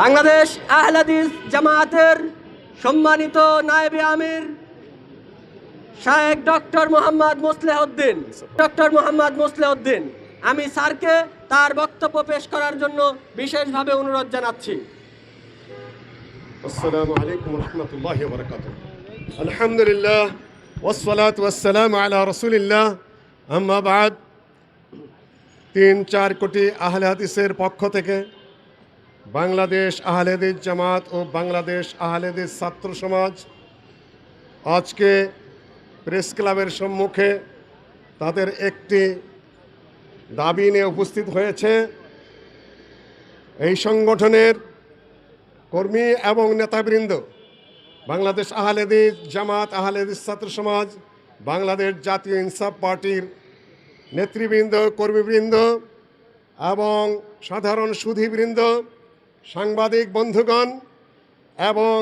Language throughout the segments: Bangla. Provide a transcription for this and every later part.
বাংলাদেশ আহলাদিস জামায়াতের সম্মানিত নায়বে আমির শায়েক ডক্টর মোহাম্মদ মুসলেহদ্দিন ডক্টর মোহাম্মদ মুসলেহদ্দিন আমি স্যারকে তার বক্তব্য পেশ করার জন্য বিশেষভাবে অনুরোধ জানাচ্ছি। আসসালামু আলাইকুম রহমতুল্লাহ বরকাত আলহামদুলিল্লাহ ওসলাত আলা তিন চার কোটি আহলে হাদিসের পক্ষ থেকে বাংলাদেশ আহলেদিস জামাত ও বাংলাদেশ আহলেদের ছাত্র সমাজ আজকে প্রেস ক্লাবের সম্মুখে তাদের একটি দাবি নিয়ে উপস্থিত হয়েছে। এই সংগঠনের কর্মী এবং নেতাবৃন্দ, বাংলাদেশ আহলেদিস জামাত আহলেদিস ছাত্র সমাজ, বাংলাদেশ জাতীয় ইনসাফ পার্টির নেতৃবৃন্দ, কর্মীবৃন্দ এবং সাধারণ সুধীবৃন্দ সাংবাদিক বন্ধুগণ এবং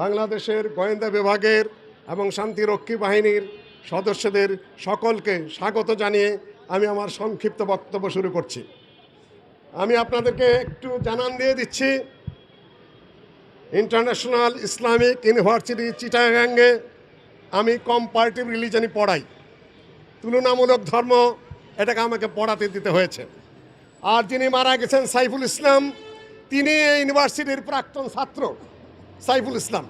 বাংলাদেশের গোয়েন্দা বিভাগের এবং শান্তিরক্ষী বাহিনীর সদস্যদের সকলকে স্বাগত জানিয়ে আমি আমার সংক্ষিপ্ত বক্তব্য শুরু করছি। আমি আপনাদেরকে একটু জানান দিয়ে দিচ্ছি, ইন্টারন্যাশনাল ইসলামিক ইউনিভার্সিটি চিটাগাঙ্গে আমি কম্পারেটিভ রিলিজনই পড়াই। তুলনামূলক ধর্ম এটাকে আমাকে পড়াতে দিতে হয়েছে। আর যিনি মারা গেছেন সাইফুল ইসলাম তিনি ইউনিভার্সিটির প্রাক্তন ছাত্র, সাইফুল ইসলাম।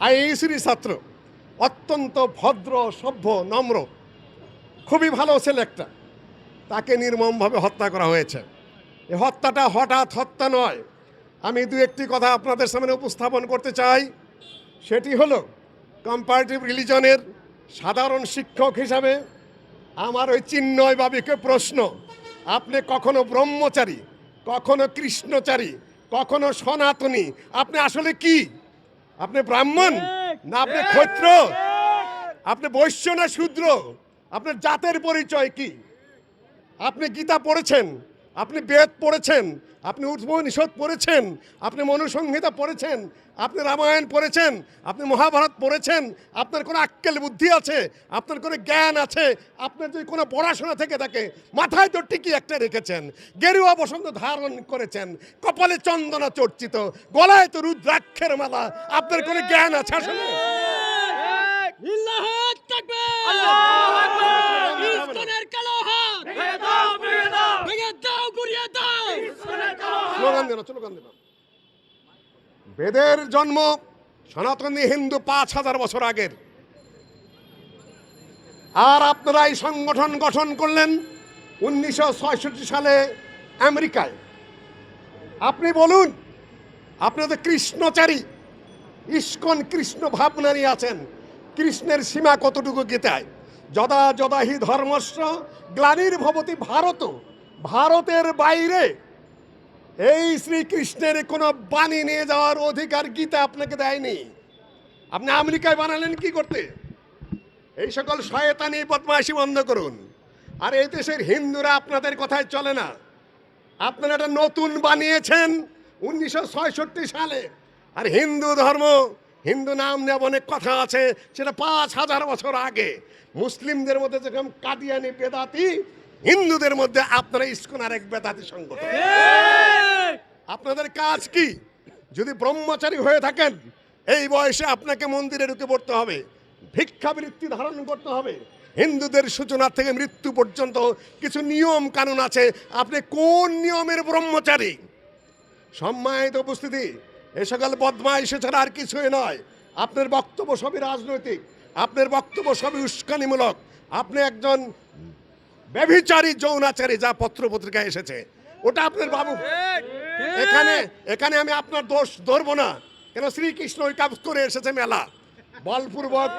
আইএসির ছাত্র। অত্যন্ত ভদ্র, সভ্য, নম্র। খুবই ভালো ছেলে একটা। তাকে নির্মমভাবে হত্যা করা হয়েছে। এই হত্যাটা হঠাৎ হত্যা নয়। আমি দু একটি কথা আপনাদের সামনে উপস্থাপন করতে চাই। সেটি হলো কম্পারেটিভ রিলিজনের সাধারণ শিক্ষক হিসাবে আমার ওই চিন্ময় বাবিকে প্রশ্ন, আপনি কখনো ব্রহ্মচারী, কখনো কৃষ্ণচারী কখনো সনাতনী? আপনি আসলে কি? আপনি ব্রাহ্মণ? না আপনি ক্ষত্র আপনি বৈশ্য না শূদ্র? আপনার জাতের পরিচয় কি? আপনি গীতা পড়েছেন? আপনি বেদ পড়েছেন আপনি উর্ধ্ব উপনিষদ পড়েছেন আপনি মনুসংহিতা পড়েছেন আপনি রামায়ণ পড়েছেন আপনি মহাভারত পড়েছেন আপনার কোনো আক্কেল বুদ্ধি আছে আপনার কোনো জ্ঞান আছে আপনার যদি কোনো পড়াশোনা থেকে থাকে মাথায় তো টিকি একটা রেখেছেন গেরুয়া বসন্ত ধারণ করেছেন কপালে চন্দনা চর্চিত গলায় তো রুদ্রাক্ষের মালা আপনার কোনো জ্ঞান আছে আসলে স্লোগান দেন স্লোগান দেন বেদের জন্ম সনাতনী হিন্দু পাঁচ হাজার বছর আগের। আর আপনারা এই সংগঠন গঠন করলেন উনিশশো সালে আমেরিকায়। আপনি বলুন আপনি তো কৃষ্ণচারী, ইস্কন কৃষ্ণ ভাবনা নিয়ে আছেন। কৃষ্ণের সীমা কতটুকু গীতায়? যদা যদা হি ধর্মস্ব, গ্লানির ভবতি ভারত, ভারতের বাইরে এই শ্রীকৃষ্ণের কোনো বাণী নিয়ে যাওয়ার অধিকার গীতা আপনাকে দেয়নি। আপনি আমেরিকায় বানালেন কি করতে? এই সকল শয়তানি বদমাইশি বন্ধ করুন। আর এই দেশের হিন্দুরা আপনাদের কথায় চলে না। আপনারা একটা নতুন বানিয়েছেন উনিশশো সালে। আর হিন্দু ধর্ম, হিন্দু নাম নেওয়া অনেক কথা আছে, সেটা পাঁচ হাজার বছর আগে। মুসলিমদের মধ্যে যেরকম কাদিয়ানি বেদাতি, হিন্দুদের মধ্যে আপনারা ইস্কন আর এক বেদাতি সংগঠন। আপনাদের কাজ কি? যদি ব্রহ্মচারী হয়ে থাকেন, এই বয়সে আপনাকে মন্দিরে ঢুকে পড়তে হবে। ভিক্ষাবৃত্তি ধারণ করতে হবে। হিন্দুদের সূচনা থেকে মৃত্যু পর্যন্ত কিছু নিয়ম কানুন আছে। আপনি কোন নিয়মের ব্রহ্মচারী? সম্মানিত উপস্থিতি, এ সকল বদমাইশ ছাড়া আর কিছুই নয়। আপনার বক্তব্য সবই রাজনৈতিক। আপনার বক্তব্য সবই উস্কানিমূলক। আপনি একজন ব্যভিচারী, যৌনাচারী, যা পত্র পত্রিকায় এসেছে। ওটা আপনার বাবু। এখানে এখানে আমি আপনার দোষ ধরবো না। কেন শ্রীকৃষ্ণ ওই কাজ করে এসেছে মেলা। বলপূর্বক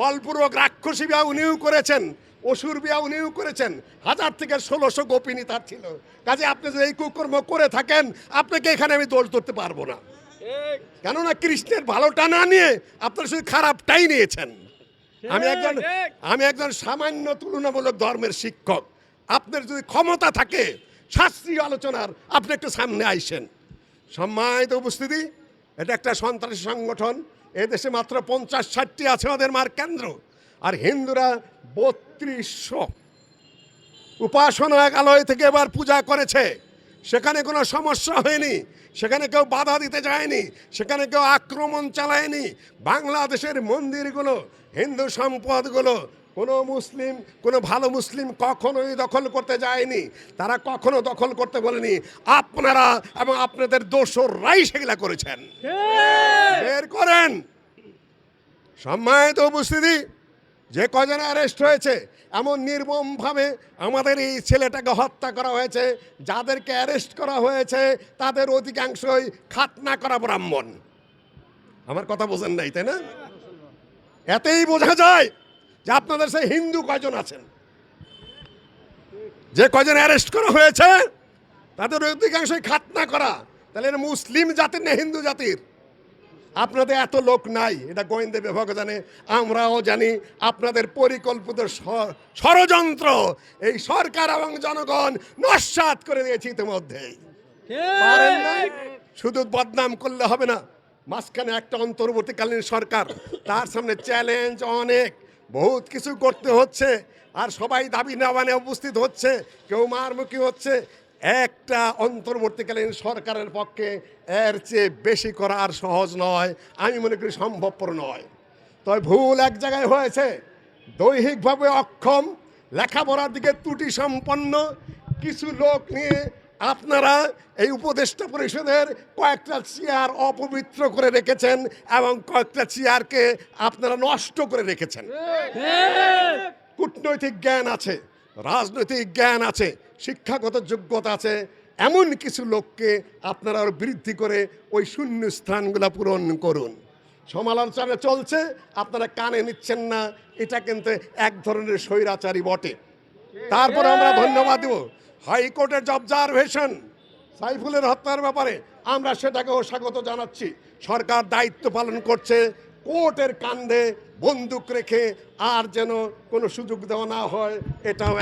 বলপূর্বক রাক্ষসী বিয়া উনিও করেছেন অসুর বিয়া উনিও করেছেন। হাজার থেকে ষোলোশো গোপিনী তার ছিল। কাজে আপনি যদি এই কুকর্ম করে থাকেন আপনাকে এখানে আমি দোষ ধরতে পারব না। কেননা কৃষ্ণের ভালোটা না নিয়ে আপনার শুধু খারাপটাই নিয়েছেন। আমি একজন আমি একজন সামান্য তুলনামূলক ধর্মের শিক্ষক। আপনার যদি ক্ষমতা থাকে শাস্ত্রীয় আলোচনার আপনি একটু সামনে আইসেন। সম্মানিত উপস্থিতি, এটা একটা সন্ত্রাসী সংগঠন এদেশে মাত্র পঞ্চাশ ষাটটি আছে ওদের মার কেন্দ্র, আর হিন্দুরা বত্রিশশো। উপাসনালয় থেকে এবার পূজা করেছে, সেখানে কোনো সমস্যা হয়নি, সেখানে কেউ বাধা দিতে যায়নি, সেখানে কেউ আক্রমণ চালায়নি। বাংলাদেশের মন্দিরগুলো, হিন্দু সম্পদগুলো কোনো মুসলিম কোনো ভালো মুসলিম কখনোই দখল করতে যায়নি। তারা কখনো দখল করতে বলেনি আপনারা এবং আপনাদের দোসররাই সেগুলা করেছেন। বের করেন। সম্মানিত উপস্থিতি যে কজন অ্যারেস্ট হয়েছে এমন নির্মমভাবে আমাদের এই ছেলেটাকে হত্যা করা হয়েছে যাদেরকে অ্যারেস্ট করা হয়েছে তাদের অধিকাংশই খাতনা করা ব্রাহ্মণ। আমার কথা বোঝেন নাই তাই না? এতেই বোঝা যায় যে আপনাদের সেই হিন্দু কয়জন আছেন? যে কয়জন অ্যারেস্ট করা হয়েছে, তাদের অধিকাংশই খাতনা করা। তাহলে এরা মুসলিম জাতির না হিন্দু জাতির? আপনাদের এত লোক নাই, এটা গোয়েন্দা বিভাগ জানে, আমরাও জানি, আপনাদের পরিকল্পিত ষড়যন্ত্র এই সরকার এবং জনগণ নস্বাত করে দিয়েছে ইতিমধ্যেই। শুধু বদনাম করলে হবে না, মাঝখানে একটা অন্তর্বর্তীকালীন সরকার, তার সামনে চ্যালেঞ্জ অনেক। বহুত কিছু করতে হচ্ছে, আর সবাই দাবি না মানে উপস্থিত হচ্ছে, কেউ মারমুখী হচ্ছে। একটা অন্তর্বর্তীকালীন সরকারের পক্ষে এর চেয়ে বেশি করা আর সহজ নয়, আমি মনে করি সম্ভবপর নয়। তবে ভুল এক জায়গায় হয়েছে, দৈহিকভাবে অক্ষম, লেখাপড়ার দিকে ত্রুটি সম্পন্ন, কিছু লোক নিয়ে আপনারা এই উপদেষ্টা পরিষদের কয়েকটা চেয়ার অপবিত্র করে রেখেছেন এবং কয়েকটা চেয়ারকে আপনারা নষ্ট করে রেখেছেন। কূটনৈতিক জ্ঞান আছে, রাজনৈতিক জ্ঞান আছে, শিক্ষাগত যোগ্যতা আছে, এমন কিছু লোককে আপনারা আরও বৃদ্ধি করে ওই শূন্য স্থানগুলো পূরণ করুন। সমালোচনা চলছে, আপনারা কানে নিচ্ছেন না, এটা কিন্তু এক ধরনের স্বৈরাচারী বটে। তারপরে আমরা ধন্যবাদ দেব। হাইকোর্টের অবজারভেশন সাইফুলের হত্যার ব্যাপারে আমরা সেটাকেও স্বাগত জানাচ্ছি। সরকার দায়িত্ব পালন করছে, কোর্টের কান্ধে বন্দুক রেখে আর যেন কোনো সুযোগ দেওয়া না হয়, এটাও